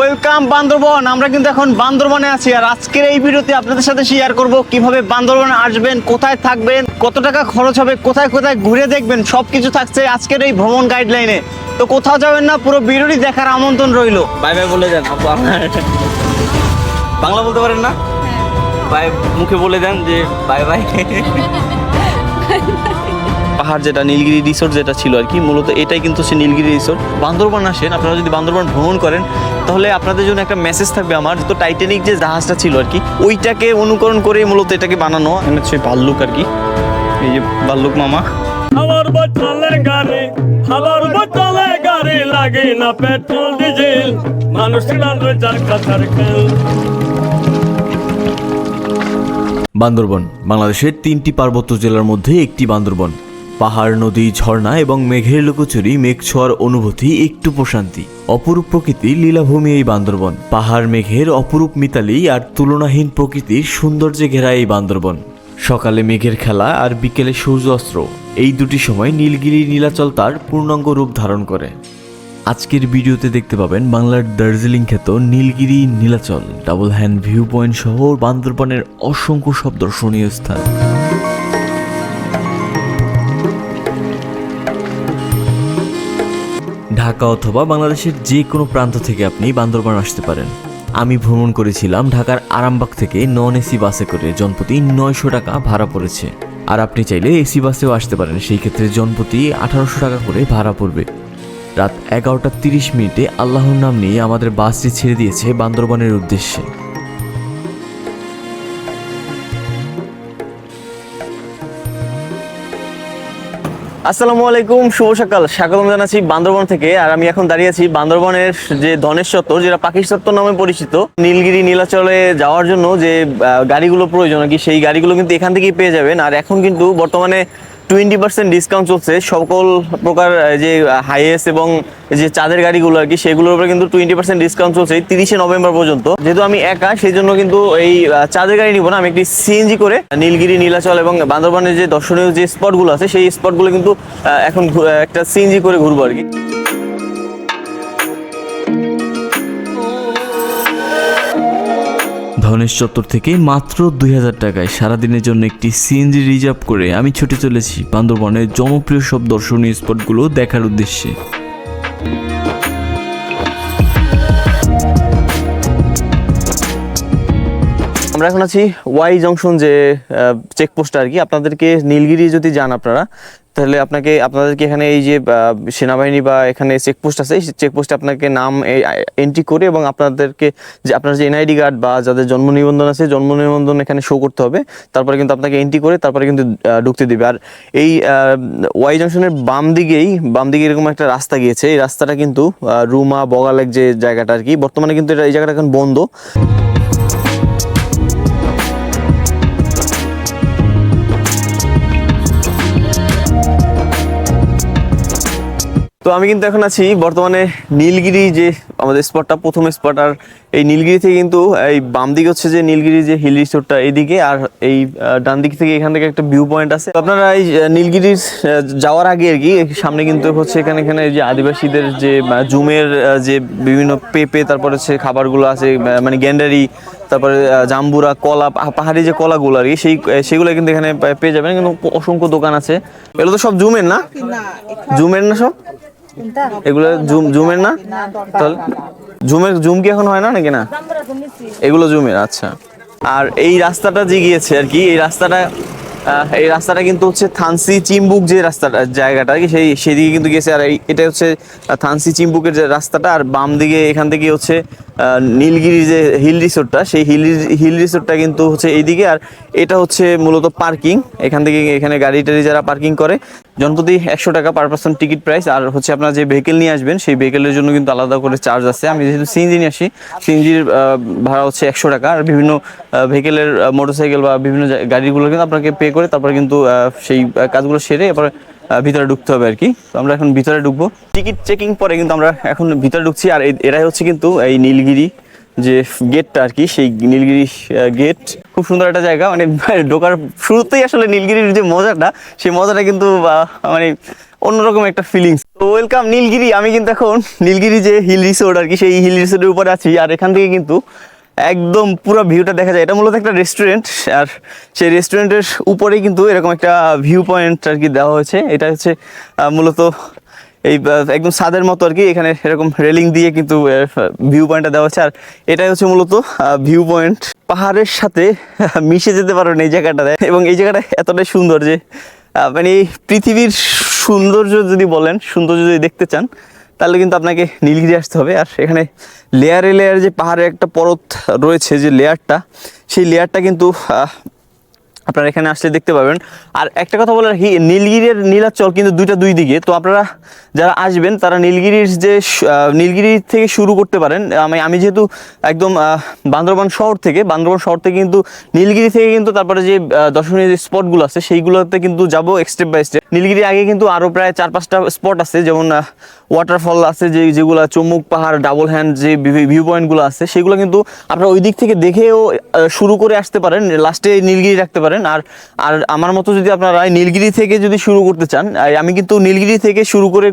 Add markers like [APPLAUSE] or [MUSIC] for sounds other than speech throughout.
Welcome Bandarban আমরা কিন্তু এখন বান্দরবনে আছি আর আজকের এই ভিডিওতে আপনাদের সাথে শেয়ার করব কীভাবে বান্দরবনে আসবেন কোথায় থাকবেন কত টাকা খরচ হবে কোথায় কোথায় ঘুরে দেখবেন সব কিছু থাকছে আজকের এই ভ্রমণ গাইডলাইনে তো কোথাও যাবেন না পুরো ভিডিওটি দেখার আমন্ত্রণ রইল। বাই বাই বলে দেন বাংলা বলতে পারেন না? বাই মুখে বলে দেন যে বাই বাই। [LAUGHS] পাহাড় যেটা নীলগিরি রিসোর্ট যেটা ছিল আর কি মূলত এটাই কিন্তু সে নীলগিরি রিসোর্ট বান্দরবান আসেন আপনারা যদি বান্দরবান ভ্রমণ করেন তাহলে আপনাদের জন্য একটা মেসেজ থাকবে আমার তো টাইটানিক যে জাহাজটা ছিল আর কি ওইটাকে অনুকরণ করে মূলত এটাকে বানানো হচ্ছে ভাল্লুক আর কি এই যে ভাল্লুক মামা। আমার বচলে গাড়ি আমার বচলে গাড়ি লাগে না পেট্রোল ডিজেল। মানুষ যার খেল। বান্দরবন বাংলাদেশের তিনটি পার্বত্য জেলার মধ্যে একটি বান্দরবন। পাহাড়, নদী, ঝর্ণা এবং মেঘের লুকোচুরি মেঘ ছোঁয়ার অনুভূতি, একটু প্রশান্তি। অপরূপ প্রকৃতির লীলাভূমি এই বান্দরবন। পাহাড়, মেঘের অপরূপ মিতালি আর তুলনাহীন প্রকৃতির সৌন্দর্যে ঘেরা এই বান্দরবন। সকালে মেঘের খেলা আর বিকেলে সূর্য অস্ত্র, এই দুটি সময় নীলগিরি নীলাচল তার পূর্ণাঙ্গ রূপ ধারণ করে। আজকের ভিডিওতে দেখতে পাবেন বাংলার দার্জিলিং খ্যাত Nilgiri Nilachal, double hand view point সহ বান্দরবনের অসংখ্য সব দর্শনীয় স্থান। ঢাকা অথবা বাংলাদেশের যে কোনো প্রান্ত থেকে আপনি বান্দরবান আসতে পারেন। আমি ভ্রমণ করেছিলাম ঢাকার আরামবাগ থেকে নন এসি বাসে করে, জনপতি নয়শো টাকা ভাড়া পড়েছে। আর আপনি চাইলে এসি বাসেও আসতে পারেন, সেই ক্ষেত্রে জনপতি আঠারোশো টাকা করে ভাড়া পড়বে। রাত এগারোটা তিরিশ মিনিটে আল্লাহর নাম নিয়ে আমাদের বাসটি ছেড়ে দিয়েছে বান্দরবানের উদ্দেশ্যে। আসসালামু আলাইকুম, শুভ সকাল। স্বাগতম জানাচ্ছি বান্দরবন থেকে। আর আমি এখন দাঁড়িয়ে আছি বান্দরবনের যে ধনেশ চত্বর যেটা পাখির চত্বর নামে পরিচিত, নীলগিরি নীলাচলে যাওয়ার জন্য যে গাড়িগুলো প্রয়োজন আর কি, সেই গাড়িগুলো কিন্তু এখান থেকেই পেয়ে যাবেন। আর এখন কিন্তু বর্তমানে টোয়েন্টি পার্সেন্ট ডিসকাউন্ট চলছে। সকল প্রকার যে হাইয়েস্ট এবং যে চাঁদের গাড়িগুলো আর কি, সেগুলোর উপরে কিন্তু টোয়েন্টি পার্সেন্ট ডিসকাউন্ট চলছে তিরিশে নভেম্বর পর্যন্ত। যেহেতু আমি একা সেই জন্য কিন্তু এই চাঁদের গাড়ি নিবো না, আমি একটি সিএনজি করে, নীলগিরি, নীলাচল এবং বান্দরবানের যে দর্শনীয় যে স্পটগুলো আছে, সেই স্পটগুলো কিন্তু এখন একটা সিএনজি করে ঘুরবো আর কি। ধনেশ চত্বর থেকে মাত্র দুই হাজার টাকায় সারাদিনের জন্য একটি সিএনজি রিজার্ভ করে আমি ছুটে চলেছি বান্দরবনের জনপ্রিয় সব দর্শনীয় স্পটগুলো দেখার উদ্দেশ্যে। আমরা এখন আছি ওয়াই জংশন যে চেকপোস্ট আর কি। আপনাদেরকে নীলগিরি যদি যান আপনারা, তাহলে আপনাকে, আপনাদেরকে এখানে এই যে সেনাবাহিনী বা এখানে চেকপোস্ট আছে, সেই চেকপোস্টে আপনাকে নাম এন্ট্রি করে এবং আপনাদেরকে যে, আপনার যে এনআইডি কার্ড বা যাদের জন্ম নিবন্ধন আছে, জন্ম নিবন্ধন এখানে শো করতে হবে। তারপরে কিন্তু আপনাকে এন্ট্রি করে, তারপরে কিন্তু ঢুকতে দিবে। আর এই ওয়াই জংশনের বাম দিকেই, বাম দিকে এরকম একটা রাস্তা গিয়েছে। এই রাস্তাটা কিন্তু রুমা বগালেক যে জায়গাটা আর কি, বর্তমানে কিন্তু এটা, এই জায়গাটা এখন বন্ধ। তো আমি কিন্তু এখন আছি বর্তমানে নীলগিরি যে আমাদের স্পটটা প্রথম স্পট আর এই নীলগিরি থেকে কিন্তু এই বাম দিকে হচ্ছে যে নীলগিরি যে হিল রিসোর্টটা এইদিকে আর এই ডান দিক থেকে এখান থেকে একটা ভিউ পয়েন্ট আছে। আপনারা এই নীলগিরির যাওয়ার আগে আর কি সামনে কিন্তু হচ্ছে এখানে এখানে যে আদিবাসীদের যে জুমের যে বিভিন্ন পেঁপে তারপরে হচ্ছে খাবারগুলো আছে মানে গ্যান্ডারি তারপরে জাম্বুরা কলা পাহাড়ি যে কলাগুলো আর কি সেই সেগুলো কিন্তু এখানে পেয়ে যাবেন। কিন্তু অসংখ্য দোকান আছে। এগুলো তো সব জুমের না? জুমের না সব? এগুলো জুম জুমের না? তাহলে জুমের জুম কি এখন হয় না নাকি না? এগুলো জুমের আচ্ছা। আর এই রাস্তাটা যে গিয়েছে আর কি এই রাস্তাটা এই রাস্তাটা কিন্তু হচ্ছে থানসি চিম্বুক যে রাস্তাটা, জায়গাটা সেই সেদিকে কিন্তু গেছে। আর এটা হচ্ছে থানসি চিম্বুকের যে রাস্তাটা, আর বাম দিকে এখান থেকে হচ্ছে নীলগিরি যে হিল রিসোর্টটা, সেই হিল হিল রিসোর্টটা কিন্তু হচ্ছে এইদিকে। আর এটা হচ্ছে মূলত পার্কিং। এখান থেকে এখানে গাড়ি টাড়ি যারা পার্কিং করে জনপ্রতি একশো টাকা পার পার্সন টিকিট প্রাইস। আর হচ্ছে আপনার যে ভেহিকেল নিয়ে আসবেন, সেই ভেহিকেলের জন্য কিন্তু আলাদা করে চার্জ আছে। আমি যেহেতু সিএনজি নিয়ে আসি, সিএনজির ভাড়া হচ্ছে একশো টাকা। আর বিভিন্ন ভেহিকেলের মোটরসাইকেল বা বিভিন্ন গাড়িগুলো কিন্তু আপনাকে পে করে তারপরে কিন্তু সেই কাজগুলো সেরে আহ, ভিতরে ঢুকতে হবে আর কি তো আমরা এখন ভিতরে ঢুকবো। টিকিট চেকিং পরে কিন্তু আমরা এখন ভিতরে ঢুকছি আর এরাই হচ্ছে কিন্তু এই নীলগিরি যে গেটটা আর কি সেই নীলগিরি গেট। খুব সুন্দর একটা জায়গা মানে [LAUGHS] ঢোকার শুরুতেই আসলে নীলগিরির যে মজাটা সেই মজাটা কিন্তু মানে অন্যরকম একটা ফিলিংস তো ওয়েলকাম নীলগিরি আমি কিন্তু এখন নীলগিরি যে হিল রিসোর্ট আর কি সেই হিল রিসোর্টের উপরে আছি আর এখান থেকে কিন্তু একদম পুরো ভিউটা দেখা যায়। এটা মূলত একটা রেস্টুরেন্ট আর সেই রেস্টুরেন্টের উপরেই কিন্তু এরকম একটা ভিউ পয়েন্ট আর কি দেওয়া হয়েছে। এটা হচ্ছে মূলত এই একদম ছাদের মতো আর কি। এখানে এরকম রেলিং দিয়ে কিন্তু ভিউ পয়েন্টটা দেওয়া হচ্ছে আর এটাই হচ্ছে মূলত ভিউ পয়েন্ট পাহাড়ের সাথে মিশে যেতে পারবেন এই জায়গাটাতে এবং এই জায়গাটা এতটাই সুন্দর যে মানে পৃথিবীর সৌন্দর্য যদি বলেন, সৌন্দর্য যদি দেখতে চান তাহলে কিন্তু আপনাকে নীলগিরি আসতে হবে। আর সেখানে লেয়ারে লেয়ারে যে পাহাড়ের একটা পরত রয়েছে যে লেয়ারটা সেই লেয়ারটা কিন্তু আপনারা এখানে আসলে দেখতে পাবেন। আর একটা কথা বলার নীলগিরির নীলাচল কিন্তু দুইটা দুই দিকে। তো আপনারা যারা আসবেন, তারা নীলগিরির যে নীলগিরি থেকে শুরু করতে পারেন। আমি আমি যেহেতু একদম বান্দরবান শহর থেকে, বান্দরবান শহর থেকে কিন্তু নীলগিরি থেকে কিন্তু তারপরে যে দর্শনীয় যে স্পটগুলো আছে, সেইগুলোতে কিন্তু যাব স্টেপ বাই স্টেপ নীলগিরি আগে কিন্তু আরও প্রায় চার পাঁচটা স্পট আছে, যেমন ওয়াটারফল আছে, যে, যেগুলো চমুক পাহাড় ডাবল হ্যান্ড যে ভিউ পয়েন্টগুলো আছে, সেগুলো কিন্তু আপনারা ওই দিক থেকে দেখেও শুরু করে আসতে পারেন। লাস্টে নীলগিরি রাখতে পারেন। আর আর আমার মতো যদি আপনারা নীলগিরি থেকে যদি শুরু করতে চান আমি কিন্তু নীলগিরি থেকে শুরু করে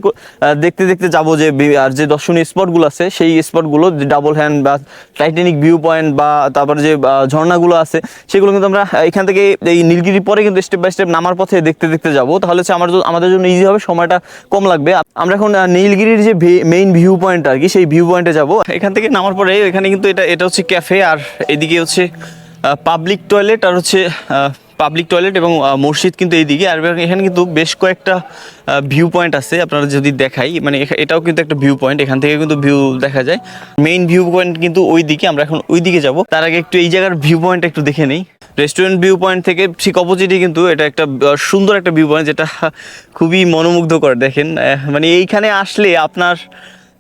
দেখতে দেখতে যাব যে আর যে দর্শনীয় স্পটগুলো আছে, সেই স্পটগুলো ডাবল হ্যান্ড বা টাইটানিক ভিউ পয়েন্ট বা তারপরে যে ঝর্ণাগুলো আছে, সেগুলো কিন্তু আমরা এখান থেকে এই নীলগিরি পরে কিন্তু স্টেপ বাই স্টেপ নামার পথে দেখতে দেখতে যাব। তাহলে হচ্ছে আমার আমাদের জন্য ইজি হবে, সময়টা কম লাগবে। আমরা এখন নীলগিরির যে মেইন ভিউ পয়েন্ট আর কি, সেই ভিউ পয়েন্টে যাব। এখান থেকে নামার পরে এখানে কিন্তু এটা এটা হচ্ছে ক্যাফে আর এদিকে হচ্ছে পাবলিক টয়লেট আর হচ্ছে পাবলিক টয়লেট এবং মসজিদ কিন্তু এইদিকে। আর এখানে কিন্তু বেশ কয়েকটা ভিউ পয়েন্ট আছে আপনারা যদি দেখাই। মানে এটাও কিন্তু একটা ভিউ পয়েন্ট এখান থেকে কিন্তু ভিউ দেখা যায়। মেইন ভিউ পয়েন্ট কিন্তু ওই দিকে আমরা এখন ওই দিকে যাব। তার আগে একটু এই জায়গার ভিউ পয়েন্ট একটু দেখে নেই। রেস্টুরেন্ট ভিউ পয়েন্ট থেকে ঠিক অপোজিটে কিন্তু এটা একটা সুন্দর একটা ভিউ পয়েন্ট যেটা খুবই মনোমুগ্ধকর, দেখেন। মানে এইখানে আসলে আপনার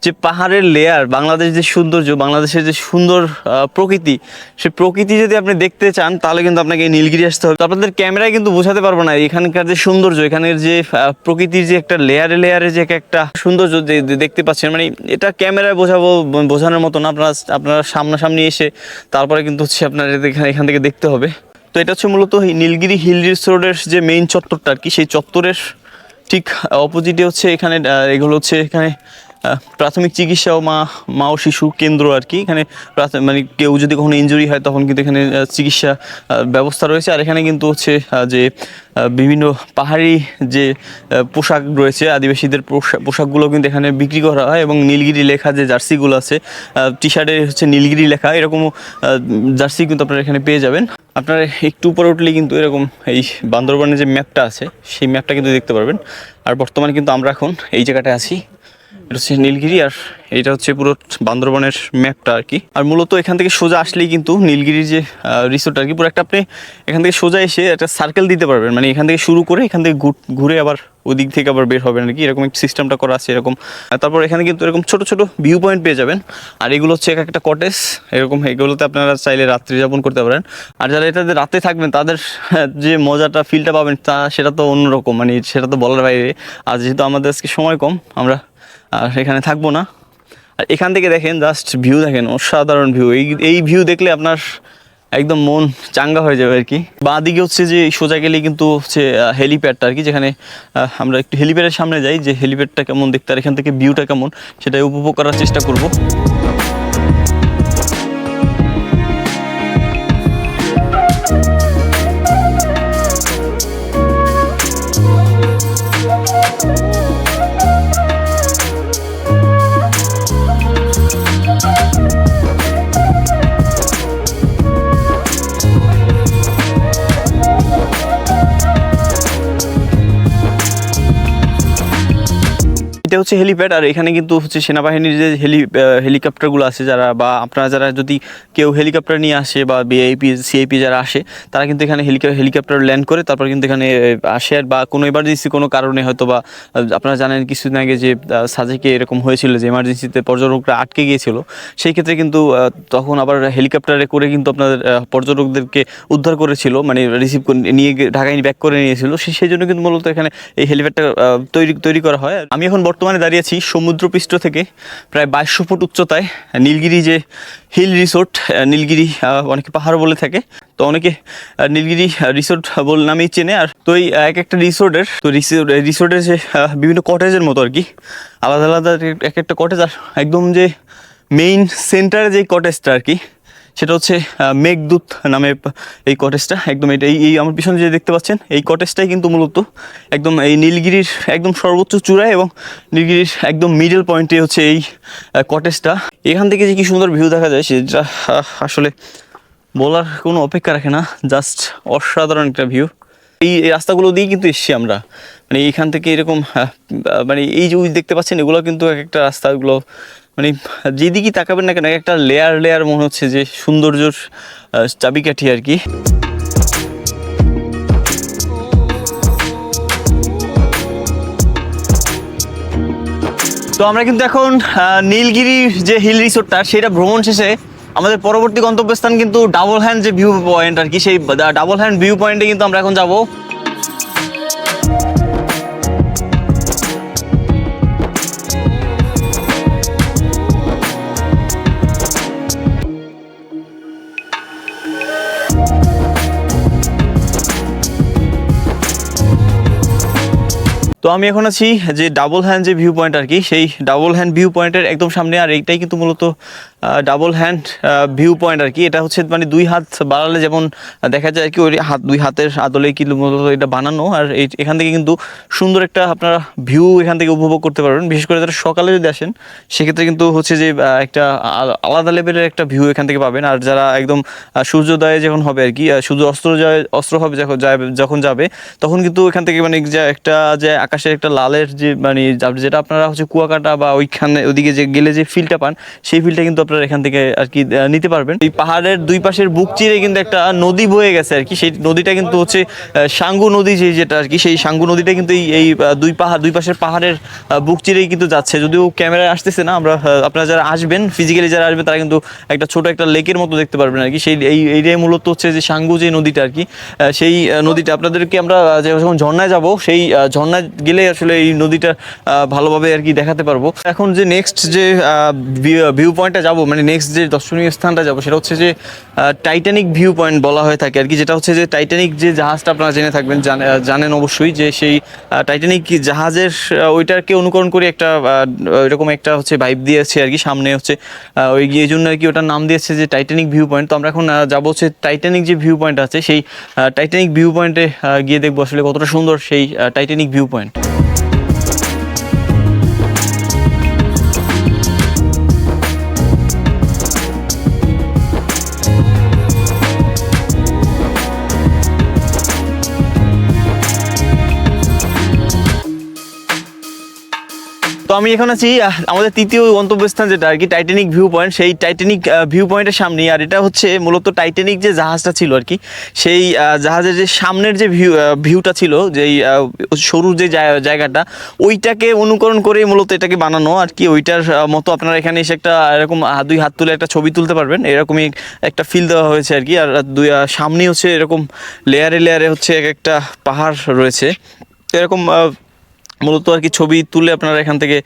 যে পাহাড়ের লেয়ার বাংলাদেশ যে সৌন্দর্য, বাংলাদেশের যে সুন্দর প্রকৃতি, সে প্রকৃতি যদি আপনি দেখতে চান, তাহলে কিন্তু আপনাকে নীলগিরি আসতে হবে। আপনাদের ক্যামেরায় কিন্তু বোঝাতে পারব না, এখানকার যে সৌন্দর্য, এখানের যে প্রকৃতির যে একটা লেয়ারে লেয়ারে যে একটা সৌন্দর্য যে- দেখতে পাচ্ছেন মানে এটা ক্যামেরায় বোঝাবো, বোঝানোর মতো না, আপনারা আপনারা সামনাসামনি এসে, তারপরে কিন্তু হচ্ছে আপনার এখান থেকে দেখতে হবে। তো এটা হচ্ছে মূলত নীলগিরি হিল রিসোর্টের যে মেইন চত্বরটা আর কি, সেই চত্বরের ঠিক অপোজিটে হচ্ছে এখানে এগুলো হচ্ছে এখানে প্রাথমিক চিকিৎসা ও মা মা ও শিশু কেন্দ্র আর কি। এখানে মানে কেউ যদি কখনো ইনজুরি হয়, তখন কিন্তু এখানে চিকিৎসা ব্যবস্থা রয়েছে। আর এখানে কিন্তু হচ্ছে যে বিভিন্ন পাহাড়ি যে পোশাক রয়েছে, আদিবাসীদের পোশাক পোশাকগুলো কিন্তু এখানে বিক্রি করা হয় এবং নীলগিরি লেখা যে জার্সিগুলো আছে টি শার্টে হচ্ছে নীলগিরি লেখা, এরকমও জার্সি কিন্তু আপনারা এখানে পেয়ে যাবেন। আপনারা একটু উপরে উঠলে কিন্তু এরকম এই বান্দরবানের যে ম্যাপটা আছে, সেই ম্যাপটা কিন্তু দেখতে পারবেন। আর বর্তমানে কিন্তু আমরা এখন এই জায়গাটায় আছি। এটা হচ্ছে নীলগিরি আর এটা হচ্ছে পুরো বান্দরবনের ম্যাপটা আর কি। আর মূলত এখান থেকে সোজা আসলেই কিন্তু নীলগিরির যে রিসোর্ট আর কি, পুরো একটা আপনি এখান থেকে সোজা এসে একটা সার্কেল দিতে পারবেন। মানে এখান থেকে শুরু করে এখান থেকে ঘুর- আবার ওদিক থেকে আবার বের হবেন আর কি। এরকম সিস্টেমটা করা আছে এরকম। তারপর এখানে কিন্তু এরকম ছোট ছোট ভিউ পয়েন্ট পেয়ে যাবেন। আর এগুলো হচ্ছে এক একটা কটেজ এরকম এগুলোতে আপনারা চাইলে রাত্রি যাপন করতে পারেন। আর যারা এটাতে রাতে থাকবেন, তাদের যে মজাটা ফিলটা পাবেন, তা সেটা তো অন্যরকম। মানে সেটা তো বলার বাইরে। আর যেহেতু আমাদের আজকে সময় কম, আমরা আর এখানে থাকব না। আর এখান থেকে দেখেন জাস্ট ভিউ দেখেন, অসাধারণ ভিউ এই এই ভিউ দেখলে আপনার একদম মন চাঙ্গা হয়ে যাবে আর কি। বাঁ দিকে হচ্ছে যে সোজা গেলে কিন্তু হচ্ছে হেলিপ্যাডটা আর কি, যেখানে আমরা একটু হেলিপ্যাডের সামনে যাই, যে হেলিপ্যাডটা কেমন দেখতে, আর এখান থেকে ভিউটা কেমন, সেটাই উপভোগ করার চেষ্টা করব। এটা হচ্ছে হেলিপ্যাড আর এখানে কিন্তু হচ্ছে সেনাবাহিনীর যে হেলি হেলিকপ্টারগুলো আছে যারা বা আপনারা যারা যদি কেউ হেলিকপ্টার নিয়ে আসে বা বিআইপি সিআইপি যারা আসে, তারা কিন্তু এখানে হেলিকপ্টার ল্যান্ড করে, তারপর কিন্তু এখানে আসে আর বা কোনো এমার্জেন্সি কোনো কারণে হয়তো বা আপনারা জানেন কিছুদিন আগে যে সাজেকে এরকম হয়েছিল যে এমার্জেন্সিতে পর্যটকরা আটকে গিয়েছিল, সেই ক্ষেত্রে কিন্তু তখন আবার হেলিকপ্টারে করে কিন্তু আপনাদের পর্যটকদেরকে উদ্ধার করেছিল মানে রিসিভ নিয়ে ঢাকায় ব্যাক করে নিয়েছিল সেই জন্য কিন্তু মূলত এখানে এই হেলিপ্যাডটা তৈরি তৈরি করা হয়। আমি এখন বর্তমানে দাঁড়িয়েছি সমুদ্রপৃষ্ঠ থেকে প্রায় বাইশশো ফুট উচ্চতায়, নীলগিরি যে হিল রিসোর্ট নীলগিরি অনেকে পাহাড় বলে থাকে। তো অনেকে নীলগিরি রিসোর্ট বল নামেই চেনে। আর তো এই এক একটা রিসোর্টের, তো রিসোর্টের যে বিভিন্ন কটেজের মতো আর কি, আলাদা আলাদা এক একটা কটেজ। আর একদম যে মেইন সেন্টারে যে কটেজটা আর কি সেটা হচ্ছে মেঘদূত নামে এই কটেজটা একদম এটা, এই আমার পিছনে যে দেখতে পাচ্ছেন, এই কটেজটাই কিন্তু মূলত একদম এই নীলগিরির একদম সর্বোচ্চ চূড়ায় এবং নীলগিরির একদম মিডল পয়েন্টে হচ্ছে এই কটেজটা এখান থেকে যে কি সুন্দর ভিউ দেখা যায় সেটা আসলে বলার কোনো অপেক্ষা রাখে না জাস্ট অসাধারণ একটা ভিউ এই রাস্তাগুলো দিয়েই কিন্তু এসছি আমরা। মানে এইখান থেকে এরকম মানে এই যে দেখতে পাচ্ছেন, এগুলো কিন্তু এক একটা রাস্তাগুলো মানে যেদিকেই তাকাবেন না কেন একটা লেয়ার লেয়ার মনে হচ্ছে যে সৌন্দর্যর চাবিকাঠি আর কি। তো আমরা কিন্তু এখন আহ, নীলগিরির যে হিল রিসোর্টটা সেটা ভ্রমণ শেষে আমাদের পরবর্তী গন্তব্যস্থান কিন্তু ডাবল হ্যান্ড যে ভিউ পয়েন্ট আর কি সেই ডাবল হ্যান্ড ভিউ পয়েন্টে কিন্তু আমরা এখন যাব। তো আমি এখন আছি যে ডাবল হ্যান্ড যে ভিউ পয়েন্ট আর কি, সেই ডাবল হ্যান্ড ভিউ পয়েন্টের একদম সামনে, আর এইটাই কিন্তু মূলত ডাবল হ্যান্ড ভিউ পয়েন্ট আর কি। এটা হচ্ছে মানে দুই হাত বাড়ালে যেমন দেখা যায় কি, ওই হাত, দুই হাতের আদলে কিন্তু মূলত এটা বানানো। আর এখান থেকে কিন্তু সুন্দর একটা আপনারা ভিউ এখান থেকে উপভোগ করতে পারবেন। বিশেষ করে যারা সকালে যদি আসেন, সেক্ষেত্রে কিন্তু হচ্ছে যে একটা আলাদা লেভেলের একটা ভিউ এখান থেকে পাবেন। আর যারা একদম সূর্যোদয়ে যখন হবে আর কি সূর্য অস্ত্র অস্ত্র হবে যখন যাবে যখন যাবে, তখন কিন্তু এখান থেকে মানে একটা যে আকাশের একটা লালের যে মানে যেটা আপনারা হচ্ছে কুয়াকাটা বা ওইখানে ওদিকে যে গেলে যে ফিলটা পান, সেই ফিলটা কিন্তু আপনারা এখান থেকে আর কি নিতে পারবেন। এই পাহাড়ের দুই পাশের বুক চিরে কিন্তু একটা নদী বয়ে গেছে আর কি। সেই নদীটা কিন্তু হচ্ছে সাঙ্গু নদী যে, যেটা আর কি, সেই সাঙ্গু নদীটা কিন্তু এই এই দুই পাহাড়, দুই পাশের পাহাড়ের বুক চিরেই কিন্তু যাচ্ছে। যদিও ক্যামেরায় আসতেছে না, আমরা আপনারা যারা আসবেন ফিজিক্যালি যারা আসবেন, তারা কিন্তু একটা ছোট একটা লেকের মতো দেখতে পারবেন আর কি। সেই, এই এরিয়ায় মূলত হচ্ছে যে সাঙ্গু যে নদীটা আর কি সেই নদীটা, আপনাদেরকে আমরা যখন ঝর্ণায় যাব, সেই ঝর্ণায় গেলে আসলে এই নদীটা ভালোভাবে আর কি দেখাতে পারব। এখন যে নেক্সট যে ভিউ পয়েন্টটা যাব মানে নেক্সট যে দর্শনীয় স্থানটা যাব, সেটা হচ্ছে যে টাইটানিক ভিউ পয়েন্ট বলা হয়ে থাকে আর কি, যেটা হচ্ছে যে টাইটানিক যে জাহাজটা আপনারা জেনে থাকবেন জানেন অবশ্যই যে সেই টাইটানিক জাহাজের ওইটাকে অনুকরণ করে একটা এরকম একটা হচ্ছে ভাইব দিয়েছে আর কি, সামনে হচ্ছে ওই এই জন্য আর কি ওটার নাম দিয়েছে যে টাইটানিক ভিউ পয়েন্ট তো আমরা এখন যাব হচ্ছে টাইটানিক যে ভিউ পয়েন্ট আছে, সেই টাইটানিক ভিউ পয়েন্টে গিয়ে দেখব আসলে কতটা সুন্দর সেই টাইটানিক ভিউ পয়েন্ট আমি এখন আছি আমাদের তৃতীয় গন্তব্যস্থান যেটা আর কি টাইটানিক ভিউ পয়েন্ট সেই টাইটানিক ভিউ পয়েন্টের সামনে আর এটা হচ্ছে মূলত টাইটানিক যে জাহাজটা ছিল আর কি, সেই জাহাজের যে সামনের যে ভিউ ভিউটা ছিল, যেই সরু যে জায়- জায়গাটা, ওইটাকে অনুকরণ করে মূলত এটাকে বানানো আর কি। ওইটার মতো আপনারা এখানে এসে একটা, এরকম দুই হাত তুলে একটা ছবি তুলতে পারবেন। এরকমই একটা ফিল দেওয়া হয়েছে আর কি। আর দুই সামনে হচ্ছে এরকম লেয়ারে লেয়ারে হচ্ছে এক একটা পাহাড় রয়েছে। এরকম মূলত আর কি ছবি তুলে আপনারা এখান থেকে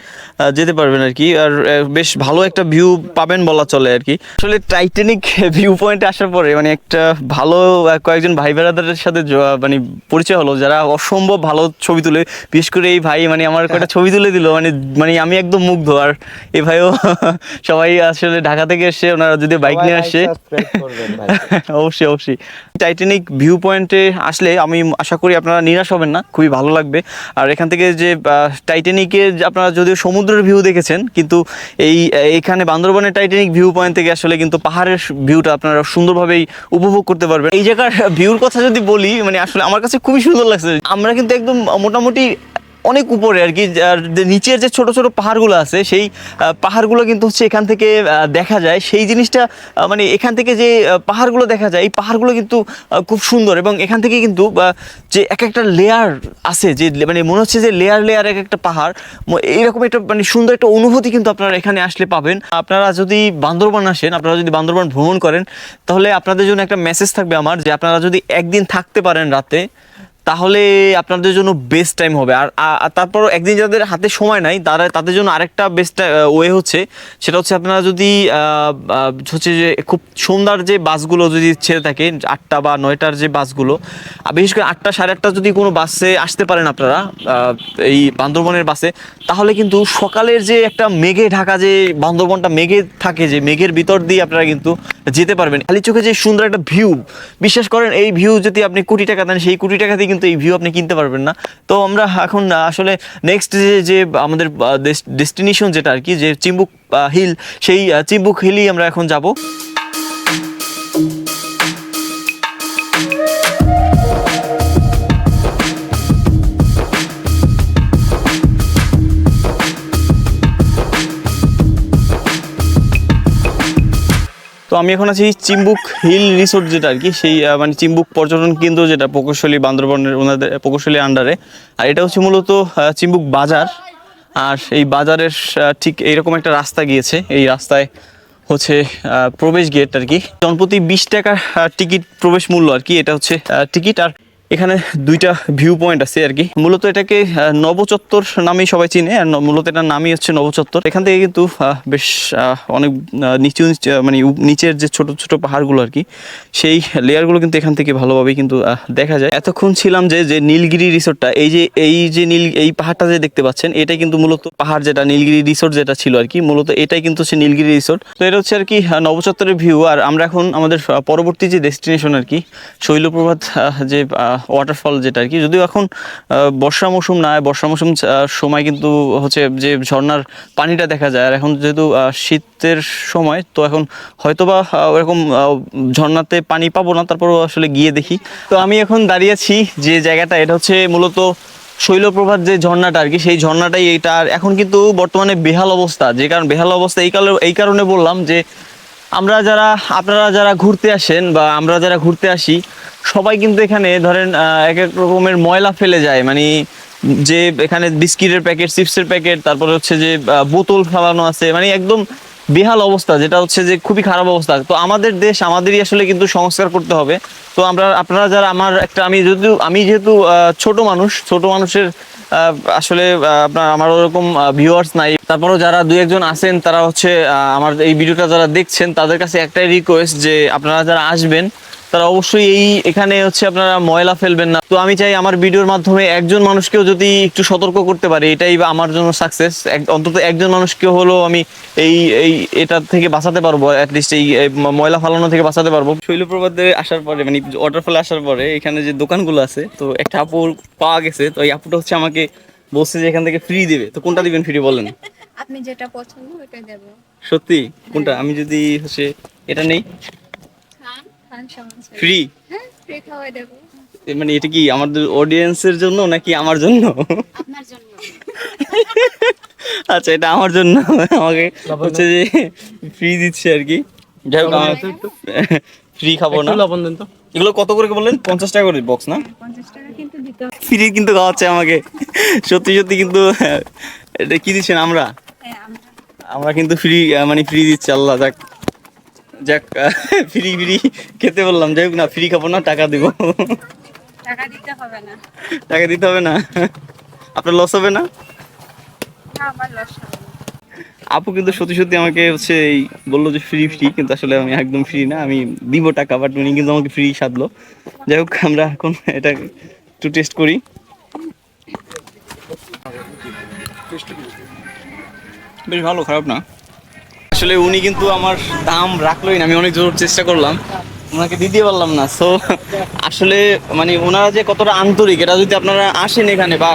যেতে পারবেন আর কি। আর বেশ ভালো একটা ভিউ পাবেন বলা চলে আর কি। আসলে টাইটানিক ভিউ পয়েন্টে আসার পরে মানে একটা ভালো কয়েকজন ভাই বেড়াদারের সাথে মানে পরিচয় হলো যারা অসম্ভব ভালো ছবি তুলে বিশেষ করে এই ভাই মানে আমার কয়েকটা ছবি তুলে দিল মানে মানে আমি একদম মুগ্ধ। আর এই ভাইও [LAUGHS] সবাই আসলে ঢাকা থেকে এসে ওনারা যদি বাইক নিয়ে আসে [LAUGHS] অবশ্যই অবশ্যই। টাইটানিক ভিউ পয়েন্টে আসলে আমি আশা করি আপনারা নিরাশ হবেন না খুবই ভালো লাগবে। আর এখান থেকে যে টাইটানিকে আপনারা যদিও সমুদ্রের ভিউ দেখেছেন, কিন্তু এই, এখানে বান্দরবনের টাইটানিক ভিউ পয়েন্ট থেকে আসলে কিন্তু পাহাড়ের ভিউটা আপনারা সুন্দরভাবেই উপভোগ করতে পারবেন। এই জায়গার ভিউর কথা যদি বলি মানে আসলে আমার কাছে খুবই সুন্দর লাগছে। আমরা কিন্তু একদম মোটামুটি অনেক উপরে আর কি নিচের যে ছোট ছোট পাহাড়গুলো আছে, সেই পাহাড়গুলো কিন্তু হচ্ছে এখান থেকে দেখা যায়। সেই জিনিসটা মানে এখান থেকে যে পাহাড়গুলো দেখা যায়, এই পাহাড়গুলো কিন্তু খুব সুন্দর এবং এখান থেকে কিন্তু যে এক একটা লেয়ার আছে, যে মানে মনে হচ্ছে যে লেয়ার লেয়ার এক একটা পাহাড় এইরকম একটা মানে সুন্দর একটা অনুভূতি কিন্তু আপনারা এখানে আসলে পাবেন। আপনারা যদি বান্দরবান আসেন, আপনারা যদি বান্দরবান ভ্রমণ করেন, তাহলে আপনাদের জন্য একটা মেসেজ থাকবে আমার যে আপনারা যদি একদিন থাকতে পারেন রাতে তাহলে আপনাদের জন্য বেস্ট টাইম হবে। আর তারপর একদিন যাদের হাতে সময় নাই, তারা, তাদের জন্য আরেকটা বেস্ট ওয়ে হচ্ছে। সেটা হচ্ছে আপনারা যদি হচ্ছে যে খুব সন্ধ্যার যে বাসগুলো যদি ছেড়ে থাকে, আটটা বা নয়টার যে বাসগুলো বিশেষ করে আটটা সাড়ে আটটা যদি কোনো বাসে আসতে পারেন আপনারা এই বান্দরবনের বাসে, তাহলে কিন্তু সকালের যে একটা মেঘে ঢাকা যে বান্দরবনটা মেঘে থাকে, যে মেঘের ভিতর দিয়ে আপনারা কিন্তু যেতে পারবেন। খালি চোখে যে সুন্দর একটা ভিউ বিশ্বাস করেন, এই ভিউ যদি আপনি কোটি টাকা দেন, সেই কোটি টাকা দিয়ে কিন্তু এই ভিউ আপনি কিনতে পারবেন না। তো আমরা এখন আসলে নেক্সট যে যে, আমাদের ডেস্টিনেশন যেটা আর কি, যে, চিম্বুক হিল সেই চিম্বুক হিলই আমরা এখন যাব। আমি এখন আছি চিম্বুক হিল রিসোর্ট যেটা আর কি, সেই মানে চিম্বুক পর্যটন কেন্দ্র যেটা প্রকৌশলী বান্দরবনের ওনাদের প্রকৌশলী আন্ডারে আর এটা হচ্ছে মূলত চিম্বুক বাজার। আর এই বাজারের ঠিক এইরকম একটা রাস্তা গিয়েছে। এই রাস্তায় হচ্ছে প্রবেশ গেট আর কি। জনপ্রতি বিশ টাকার টিকিট প্রবেশ মূল্য আর কি, এটা হচ্ছে টিকিট। আর এখানে দুইটা ভিউ পয়েন্ট আছে আর কি। মূলত এটাকে নবচত্বর নামেই সবাই চিনে, আর মূলত এটার নামই হচ্ছে নবচত্বর। এখান থেকে কিন্তু বেশ অনেক নিচু মানে নিচের যে ছোট ছোট পাহাড়গুলো আর কি, সেই লেয়ারগুলো কিন্তু এখান থেকে ভালোভাবেই কিন্তু দেখা যায়। এতক্ষণ ছিলাম যে যে নীলগিরি রিসোর্টটা এই যে এই যে নীল, এই পাহাড়টা যে দেখতে পাচ্ছেন, এটাই কিন্তু মূলত পাহাড় যেটা, নীলগিরি রিসোর্ট যেটা ছিল আর কি, মূলত এটাই কিন্তু হচ্ছে নীলগিরি রিসোর্ট তো এটা হচ্ছে আর কি নবচত্বরের ভিউ আর আমরা এখন আমাদের পরবর্তী যে ডেস্টিনেশন আর কি, শৈলপ্রভাত যে ওয়াটারফল যেটা আর কি। যদিও এখন বর্ষা মৌসুম না বর্ষা মৌসুম সময় কিন্তু হচ্ছে যে ঝর্ণার পানিটা দেখা যায়। আর এখন যেহেতু শীতের সময় তো এখন হয়তোবা ওরকম আহ, ঝর্ণাতে পানি পাবো না তারপরও আসলে গিয়ে দেখি। তো আমি এখন দাঁড়িয়ে আছি যে জায়গাটা এটা হচ্ছে মূলত শৈলপ্রভাত যে ঝর্ণাটা আর কি সেই ঝর্ণাটাই এইটা। আর এখন কিন্তু বর্তমানে বেহাল অবস্থা যে কারণ বেহাল অবস্থা এই কারণে বললাম যে আমরা যারা, আপনারা যারা ঘুরতে আসেন বা আমরা যারা ঘুরতে আসি, সবাই কিন্তু এখানে ধরেন এক এক রকমের ময়লা ফেলে যায়। মানে যে এখানে বিস্কিটের প্যাকেট, চিপসের প্যাকেট, তারপর হচ্ছে যে বোতল ফেলানো আছে। মানে একদম বেহাল অবস্থা, যেটা হচ্ছে যে খুবই খারাপ অবস্থা। তো আমাদের দেশ, আমাদেরই আসলে কিন্তু সংস্কার করতে হবে। তো আমরা, আপনারা যারা আমার একটা, আমি যদিও আমি যেহেতু ছোট মানুষ, ছোট মানুষের আসলে আপনার, আমার ওরকম ভিউয়ার্স নাই। তারপরেও যারা দু একজন আছেন, তারা হচ্ছে আমার এই ভিডিওটা যারা দেখছেন, তাদের কাছে একটাই রিকোয়েস্ট যে আপনারা যারা আসবেন তারা অবশ্যই এই এখানে হচ্ছে আপনারা ময়লা ফেলবেন না। তো আমি চাই আমার ভিডিওর মাধ্যমে একজন মানুষকেও যদি একটু সতর্ক করতে পারি এটাই বা আমার জন্য সাকসেস অন্তত একজন মানুষকে হলেও আমি এই এই এটা থেকে বাঁচাতে পারব অ্যাটলিস্ট এই এই ময়লা ফালানো থেকে বাঁচাতে পারব। শৈলপ্রপাতে আসার পরে মানে ওয়াটারফলে আসার পরে এখানে যে দোকানগুলো আছে তো একটা আপুর পাওয়া গেছে তো এই আপুটা হচ্ছে আমাকে বলছে যে এখান থেকে ফ্রি দেবে। তো কোনটা দিবেন ফ্রি বলেন? আপনি যেটা পছন্দ ওইটাই দেবো। সত্যি? কোনটা? আমি যদি হচ্ছে এটা নেই। ফ্রি হ্যাঁ ফ্রি খাওয়াই দেবো। মানে এটা কি আমাদের অডিয়েন্সের জন্য নাকি আমার জন্য? আপনার জন্য। আচ্ছা এটা আমার জন্য। আমাকে হচ্ছে যে ফ্রি দিচ্ছে আর কি। যাই হোক ফ্রি খাব না। লবণ দেন তো। এগুলো কত করে বললেন? পঞ্চাশ টাকা করে বক্স না? পঞ্চাশ টাকা কিন্তু দিতে হবে। ফ্রি কিন্তু খাওয়াচ্ছে আমাকে। সত্যি সত্যি কিন্তু এটা কি দিচ্ছেন আমরা? হ্যাঁ আমরা। আমরা কিন্তু ফ্রি মানে ফ্রি দিচ্ছি আল্লাহ যাক। যাক ফ্রি ফ্রি খেতে বললাম। যাই না ফ্রি খাব না টাকা দিব। টাকা দিতে হবে না। টাকা দিতে হবে না? আপনার লস হবে না? না আমার লস হবে না। আপু কিন্তু সত্যি সত্যি আমাকে হচ্ছে এই বলল যে ফ্রি ফ্রি কিন্তু আসলে আমি একদম ফ্রি না। আমি দিব টাকা বাট উনি কিন্তু আমাকে ফ্রি সাধলো। যাই হোক আমরা এখন এটা একটু টেস্ট করি। বেশ ভালো খারাপ না? আসলে উনি কিন্তু আমার দাম রাখলোই না, আমি অনেক জোর চেষ্টা করলাম। ওনাকে দিতে পারলাম না। সো আসলে মানে ওনারা যে কতটা আন্তরিক, এটা যদি আপনারা আসেন এখানে বা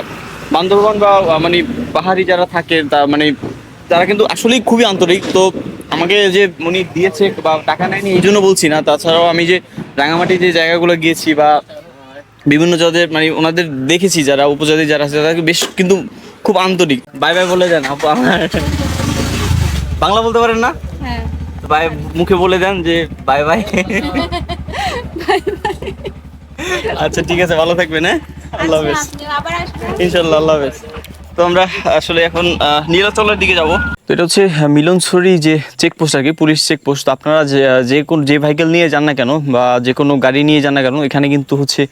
বান্দরবান বা মানে পাহাড়ি যারা থাকে, তা মানে তারা কিন্তু আসলেই খুবই আন্তরিক। তো আমাকে যে উনি দিয়েছে বা টাকা নেয়নি, এই জন্য বলছি না। তাছাড়াও আমি যে রাঙামাটি যে জায়গাগুলো গিয়েছি বা বিভিন্ন যাদের মানে ওনাদের দেখেছি যারা, উপজাতি যারা আছে, তারা বেশ কিন্তু খুব আন্তরিক। বাই বাই বলে দেন, আপু, আমার। বাংলা বলতে পারেন না? হ্যাঁ। বাই মুখে বলে দেন যে বাই বাই [LAUGHS] আচ্ছা ঠিক আছে ভালো থাকবেন হ্যাঁ? আল্লাহ হাফেজ। ইনশাল্লাহ আল্লাহ হাফেজ। তো আমরা আসলে এখন নীলাচলের দিকে যাব। তো এটা হচ্ছে মিলনছড়ি যে চেকপোস্ট আর কি, পুলিশ চেকপোস্ট আপনারা যে কোন, যে ভেহিকেল নিয়ে যান না কেন, বা যে কোনো গাড়ি নিয়ে যান না কেন, এখানে কিন্তু হচ্ছে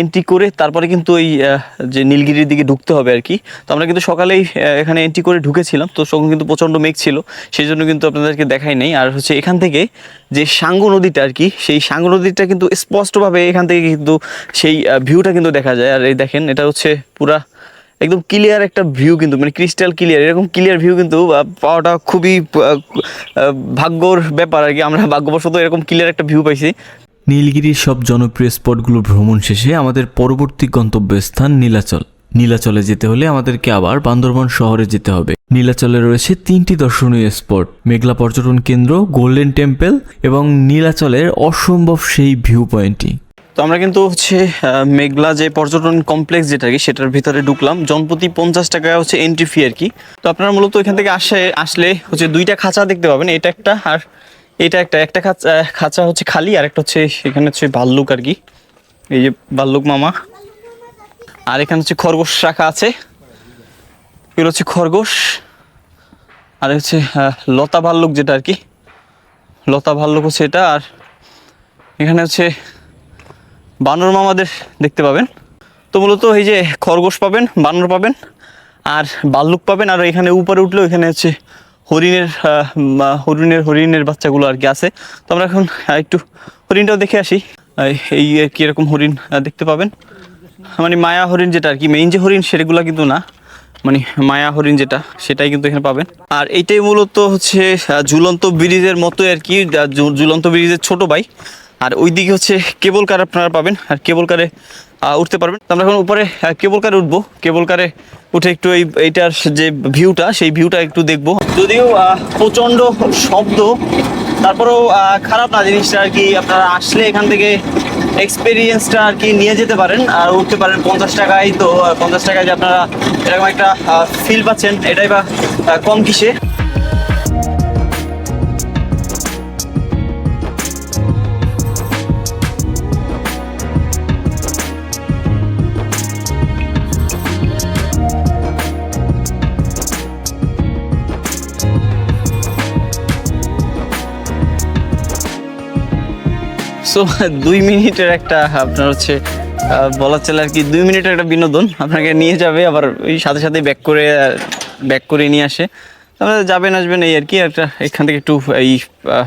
এন্ট্রি করে তারপরে কিন্তু এই যে নীলগিরির দিকে ঢুকতে হবে আর কি। তো আমরা কিন্তু সকালেই এখানে এন্ট্রি করে ঢুকেছিলাম, তো তখন কিন্তু প্রচণ্ড মেঘ ছিল সেই জন্য কিন্তু আপনাদেরকে দেখাই নাই। আর হচ্ছে এখান থেকে যে সাঙ্গু নদীটা আর কি, সেই সাঙ্গু নদীটা কিন্তু স্পষ্টভাবে এখান থেকে কিন্তু সেই ভিউটা কিন্তু দেখা যায়। আর এই দেখেন, এটা হচ্ছে পুরা একদম ক্লিয়ার একটা ভিউ কিন্তু মানে ক্রিস্টাল ক্লিয়ার এরকম ক্লিয়ার ভিউ কিন্তু পাওয়াটা খুবই ভাগ্যর ব্যাপার আর কি। আমরা ভাগ্যবশত এরকম ক্লিয়ার একটা ভিউ পাইছি। নীলগিরির সব জনপ্রিয় স্পটগুলো ভ্রমণ শেষে আমাদের পরবর্তী গন্তব্যস্থান নীলাচল। নীলাচলে যেতে হলে আমাদেরকে আবার বান্দরবান শহরে যেতে হবে। নীলাচলে রয়েছে তিনটি দর্শনীয় স্পট মেঘলা পর্যটন কেন্দ্র গোল্ডেন টেম্পল এবং নীলাচলের অসম্ভব সেই ভিউ পয়েন্টটি তো আমরা কিন্তু হচ্ছে মেঘলা যে পর্যটন কমপ্লেক্স যেটা কি, সেটার ভিতরে ঢুকলাম। জনপ্রতি পঞ্চাশ টাকা হচ্ছে এন্ট্রি ফি আর কি। তো আপনারা মূলত এখান থেকে আসে, আসলে হচ্ছে দুইটা খাঁচা দেখতে পাবেন। এটা একটা আর এটা একটা। একটা খাঁচা খাঁচা হচ্ছে খালি, আর একটা হচ্ছে এখানে হচ্ছে ভাল্লুক আর কি। এই যে ভাল্লুক মামা। আর এখানে হচ্ছে খরগোশ রাখা আছে। এগুলো হচ্ছে খরগোশ। আর হচ্ছে লতা ভাল্লুক যেটা আর কি। লতা ভাল্লুক হচ্ছে এটা। আর এখানে হচ্ছে বানর মামাদের দেখতে পাবেন। তো মূলত এই যে খরগোশ পাবেন, বানর পাবেন, আর ভাল্লুক পাবেন, আর এখানে উপরে উঠলেও এখানে হচ্ছে হরিণের হরিণের হরিণের বাচ্চাগুলো আর কি আছে। তো আমরা এখন একটু হরিণটাও দেখে আসি। এই আর কি এরকম হরিণ দেখতে পাবেন। মানে মায়া হরিণ যেটা আর কি মেইন যে হরিণ সেগুলো কিন্তু না। মানে মায়া হরিণ যেটা, সেটাই কিন্তু এখানে পাবেন। আর এইটাই মূলত হচ্ছে ঝুলন্ত ব্রিজের মতোই আর কি ঝুলন্ত ব্রিজের ছোট ভাই। আর ওইদিকে হচ্ছে কেবল কার আপনারা পাবেন, আর কেবল কারে উঠতে পারবেন। আমরা এখন উপরে কেবল কারে উঠবো। কেবল কারে উঠে একটু এই, এইটার যে ভিউটা, সেই ভিউটা একটু দেখব। যদিও প্রচণ্ড শব্দ, তারপরেও খারাপ না জিনিসটা আর কি। আপনারা আসলে এখান থেকে এক্সপিরিয়েন্সটা আর কি নিয়ে যেতে পারেন, আর উঠতে পারেন পঞ্চাশ টাকায়। তো পঞ্চাশ টাকায় যে আপনারা এরকম একটা ফিল পাচ্ছেন, এটাই বা কম কিসে। সো [LAUGHS] দুই মিনিটের একটা, আপনার হচ্ছে বলা চলে আর কি, দুই মিনিটের একটা বিনোদন আপনাকে নিয়ে যাবে, আবার ওই সাথে সাথে ব্যাক করে ব্যাক করে নিয়ে আসে। আপনারা যাবেন, আসবেন, এই আর কি, একটা, এখান থেকে একটু, এই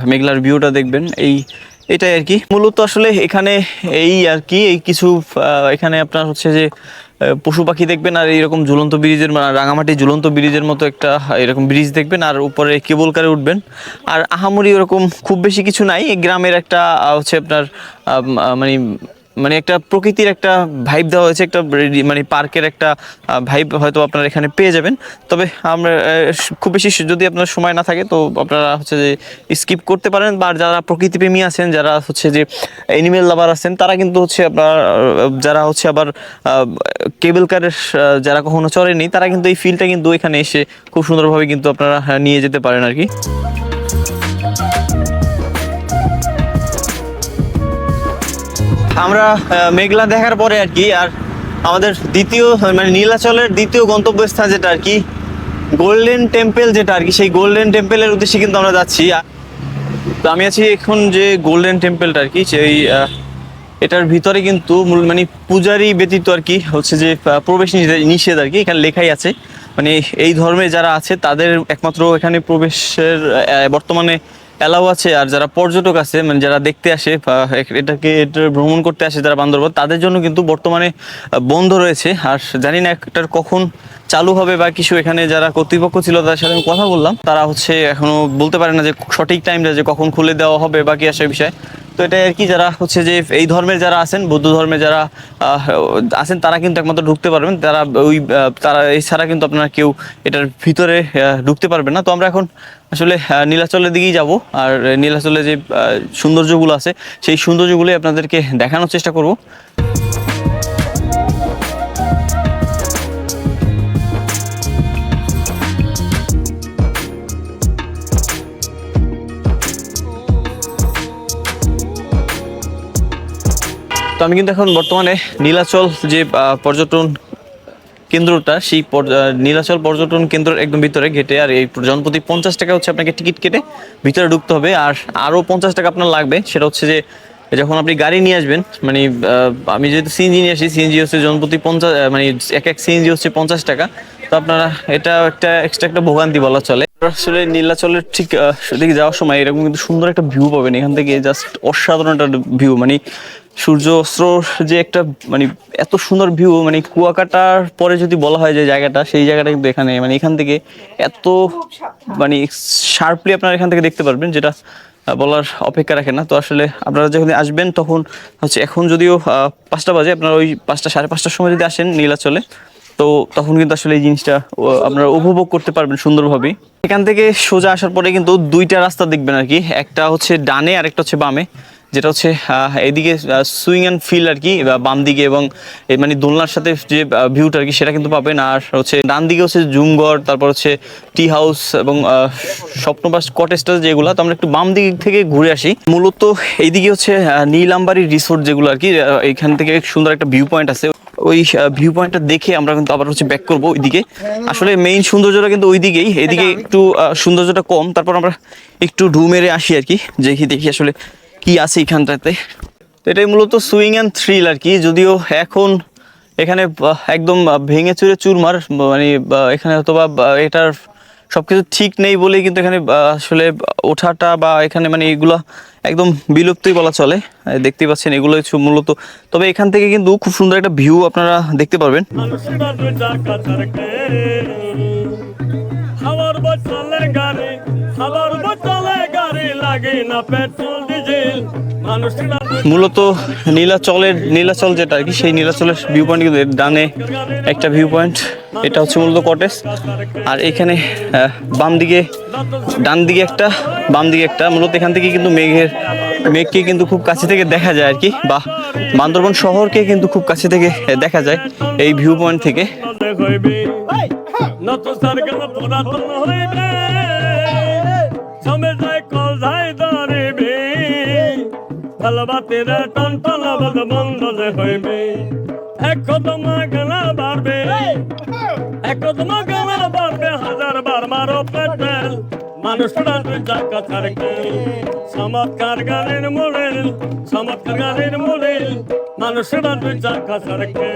মেঘলার ভিউটা দেখবেন, এই, এটাই আর কি। মূলত আসলে এখানে এই আর কি, এই কিছু এখানে আপনার হচ্ছে যে পশু পাখি দেখবেন আর এরকম ঝুলন্ত ব্রিজের রাঙামাটি ঝুলন্ত ব্রিজের মতো একটা এরকম ব্রিজ দেখবেন আর উপরে কেবল কারে উঠবেন। আর আহামরি ওরকম খুব বেশি কিছু নাই। গ্রামের একটা হচ্ছে আপনার মানে মানে একটা প্রকৃতির একটা ভাইব দেওয়া হয়েছে, একটা মানে পার্কের একটা ভাইব হয়তো আপনারা এখানে পেয়ে যাবেন। তবে আমরা খুব বেশি যদি আপনার সময় না থাকে, তো আপনারা হচ্ছে যে স্কিপ করতে পারেন। বা যারা প্রকৃতিপ্রেমী আছেন, যারা হচ্ছে যে এনিমেল লাভার আছেন, তারা কিন্তু হচ্ছে আপনার যারা হচ্ছে আবার কেবল কারের যারা কখনো চড়েনি তারা কিন্তু এই ফিলটা কিন্তু এখানে এসে খুব সুন্দরভাবে কিন্তু আপনারা নিয়ে যেতে পারেন আর কি। আমরা মেঘলা দেখার পরে আর কি, আর আমাদের দ্বিতীয় মানে নীলাচলের দ্বিতীয় গন্তব্যস্থান যেটা আর কি গোল্ডেন টেম্পল যেটা আর কি, সেই গোল্ডেন টেম্পলের উদ্দেশ্যে কিন্তু আমরা যাচ্ছি। তো আমি আছি এখন যে গোল্ডেন টেম্পলটা আর কি, সেই এটার ভিতরে কিন্তু মূল মানে পূজারি ব্যতীত আর কি, হচ্ছে যে প্রবেশ নিষেধ আর কি, এখানে লেখাই আছে। মানে এই ধর্মে যারা আছে, তাদের একমাত্র এখানে প্রবেশের বর্তমানে অ্যালাউ আছে আর যারা পর্যটক আছে মানে যারা দেখতে আসে এটাকে এটা ভ্রমণ করতে আসে যারা বান্দরবান, তাদের জন্য কিন্তু বর্তমানে বন্ধ রয়েছে। আর জানি না একটার কখন চালু হবে বা কিছু এখানে যারা কর্তৃপক্ষ ছিল তাদের সাথে আমি কথা বললাম। তারা হচ্ছে এখনও বলতে পারে না যে সঠিক টাইমটা যে কখন খুলে দেওয়া হবে বা কি আসে বিষয়। তো এটা আর কি যারা হচ্ছে যে এই ধর্মের যারা আছেন, বৌদ্ধ ধর্মের যারা আছেন, তারা কিন্তু একমাত্র ঢুকতে পারবেন। তারা ওই তারা এছাড়া কিন্তু আপনারা কেউ এটার ভিতরে ঢুকতে পারবেন না। তো আমরা এখন আসলে নীলাচলের দিকেই যাব। আর নীলাচলে যে সৌন্দর্যগুলো আছে, সেই সৌন্দর্যগুলোই আপনাদেরকে দেখানোর চেষ্টা করব। আমি কিন্তু এখন বর্তমানে নীলাচল যে পর্যটন কেন্দ্রটা, সেই নীলাচল পর্যটন কেন্দ্রের একদম ভিতরে ঘেটে আর এই জনপ্রতি পঞ্চাশ টাকা হচ্ছে আপনাকে টিকিট কেটে ভিতরে ঢুকতে হবে। আর আরও পঞ্চাশ টাকা আপনার লাগবে, সেটা হচ্ছে যে, যখন আপনি গাড়ি নিয়ে আসবেন মানে আমি যেহেতু সিএনজি নিয়ে আসি সিএনজি হচ্ছে জনপ্রতি পঞ্চাশ মানে এক এক সিএনজি হচ্ছে পঞ্চাশ টাকা। তো আপনারা, এটা একটা এক্সট্রা একটা ভোগান্তি বলা চলে। আসলে নীলাচলের ঠিক সেদিকে যাওয়ার সময় এরকম কিন্তু সুন্দর একটা ভিউ পাবেন। এখান থেকে জাস্ট অসাধারণ একটা ভিউ মানে সূর্য অস্ত্রর যে একটা মানে এত সুন্দর ভিউ মানে কুয়াকাটার পরে যদি বলা হয় যে জায়গাটা, সেই জায়গাটা কিন্তু এখানে মানে এখান থেকে এত মানে শার্পলি আপনারা এখান থেকে দেখতে পারবেন, যেটা বলার অপেক্ষা রাখে না। তো আসলে আপনারা যখন আসবেন তখন হচ্ছে এখন যদিও পাঁচটা বাজে, আপনারা ওই পাঁচটা, সাড়ে পাঁচটার সময় যদি আসেন নীলাচলে, তো তখন কিন্তু আসলে এই জিনিসটা আপনারা উপভোগ করতে পারবেন সুন্দরভাবেই এখান থেকে সোজা আসার পরে কিন্তু দুইটা রাস্তা দেখবেন আর কি, একটা হচ্ছে ডানে আর একটা হচ্ছে বামে। যেটা হচ্ছে এদিকে সুইং অ্যান্ড ফিল আর কি বাম দিকে এবং মানে দোলনার সাথে যে ভিউটা আর কি, সেটা কিন্তু পাবেন। আর হচ্ছে ডান দিকে হচ্ছে জুমঘর, তারপর হচ্ছে টি হাউস এবং স্বপ্নবাস কটেজটা যেগুলো, তো আমরা একটু বাম দিক থেকে ঘুরে আসি। মূলত এইদিকে হচ্ছে নীলাম্বারি রিসোর্ট যেগুলো আর কি এখান থেকে সুন্দর একটা ভিউ পয়েন্ট আছে। ওই ভিউ পয়েন্টটা দেখে আমরা কিন্তু আবার হচ্ছে ব্যাক করব ওইদিকে। আসলে মেইন সৌন্দর্যটা কিন্তু ওইদিকেই। এদিকে একটু সৌন্দর্যটা কম, তারপর আমরা একটু ঢু মেরে আসি আর কি, দেখি দেখি আসলে কি আছে এখানটাতে? তো এটাই মূলত সুইং অ্যান্ড থ্রিল আর কি, যদিও এখন এখানে একদম ভেঙে চুরে চুরমার মানে এখানে হয়তো বা এটার সবকিছু ঠিক নেই বলেই কিন্তু এখানে আসলে ওঠাটা বা এখানে মানে এগুলো একদম বিলুপ্তই বলা চলে। দেখতে পাচ্ছেন এগুলো মূলত। তবে এখান থেকে কিন্তু খুব সুন্দর একটা ভিউ আপনারা দেখতে পারবেন। লাগে না পেট্রোল মূলত নীলাচলের নীলাচল যেটা আর কি সেই নীলাচলের ভিউ পয়েন্ট কিন্তু ডানে একটা ভিউ পয়েন্ট এটা হচ্ছে মূলত কটেজ আর এখানে বাম দিকে ডান দিকে একটা বাম দিকে একটা মূলত এখান থেকে কিন্তু মেঘের মেঘকে কিন্তু খুব কাছে থেকে দেখা যায় আর কি বা বান্দরবন শহরকে কিন্তু খুব কাছে থেকে দেখা যায় এই ভিউ পয়েন্ট থেকে ভালোবাতেরা টন টন বল বন্ধ যে হইবে। এক কদম গলা বাড়বে এক কদম গলা বাড়বে হাজার বার মারো পেটেল। মানুষরা দুই জাকা ছাড়কে চমৎকার গানের মোড়েল চমৎকার গানের মোড়েল মানুষরা দুই জাকা ছাড়কে